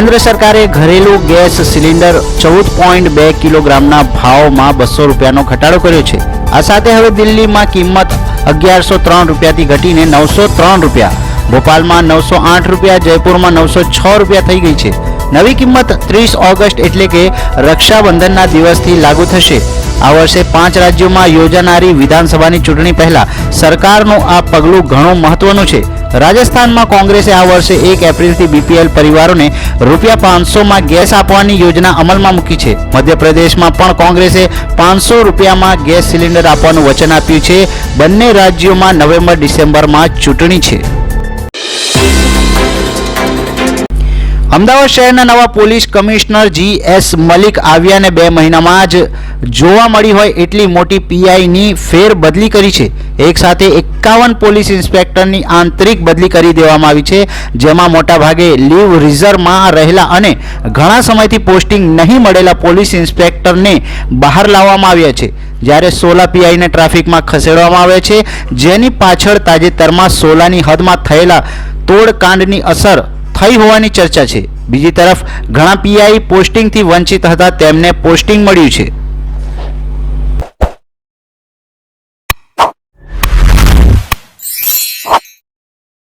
કેન્દ્ર સરકારે ઘરેલું ગેસ સિલિન્ડર ચૌદ પોઈન્ટ બે કિલોગ્રામના ભાવમાં બસો રૂપિયાનો ઘટાડો કર્યો છે. આ સાથે હવે દિલ્હીમાં કિંમત અગિયારસો ત્રણ રૂપિયાથી ઘટીને નવસો ત્રણ રૂપિયા. ભોપાલમાં નવસો આઠ રૂપિયા, જયપુરમાં નવસો છ રૂપિયા થઈ ગઈ છે. નવી કિંમત ત્રીસ ઓગસ્ટ એટલે કે રક્ષાબંધનના દિવસથી લાગુ થશે. આ વર્ષે પાંચ રાજ્યોમાં યોજાનારી વિધાનસભાની ચૂંટણી પહેલા સરકારનું આ પગલું ઘણું મહત્વનું છે. રાજસ્થાનમાં કોંગ્રેસે આ વર્ષે એક એપ્રિલથી બીપીએલ પરિવારોને રૂપિયા પાંચસોમાં ગેસ આપવાની યોજના અમલમાં મૂકી છે. મધ્યપ્રદેશમાં પણ કોંગ્રેસે પાંચસો રૂપિયામાં ગેસ સિલિન્ડર આપવાનું વચન આપ્યું છે. બંને રાજ્યોમાં નવેમ્બર ડિસેમ્બરમાં ચૂંટણી છે. અમદાવાદ શહેરના નવા police commissioner G S Malik આવ્યાને બે મહિનામાં જ જોવા મળી હોય એટલી મોટી પીઆઈની ફેર બદલી કરી છે. એક સાથે એકાવન પોલીસ ઇન્સ્પેક્ટરની આંતરિક બદલી કરી દેવામાં આવી છે, જેમાં મોટાભાગે લીવ રિઝર્વમાં રહેલા અને ઘણા સમયથી પોસ્ટિંગ નહીં મળેલા પોલીસ ઇન્સ્પેક્ટરને બહાર લાવવામાં આવ્યા છે. જ્યારે સોલા પીઆઈને ટ્રાફિકમાં ખસેડવામાં આવે છે, જેની પાછળ તાજેતરમાં સોલાની હદમાં થયેલા તોડકાંડની અસર થઈ હોવાની ચર્ચા છે. બીજી તરફ, ઘણા પીઆઈ પોસ્ટિંગથી વંચિત હતા, તેમને પોસ્ટિંગ મળ્યું છે.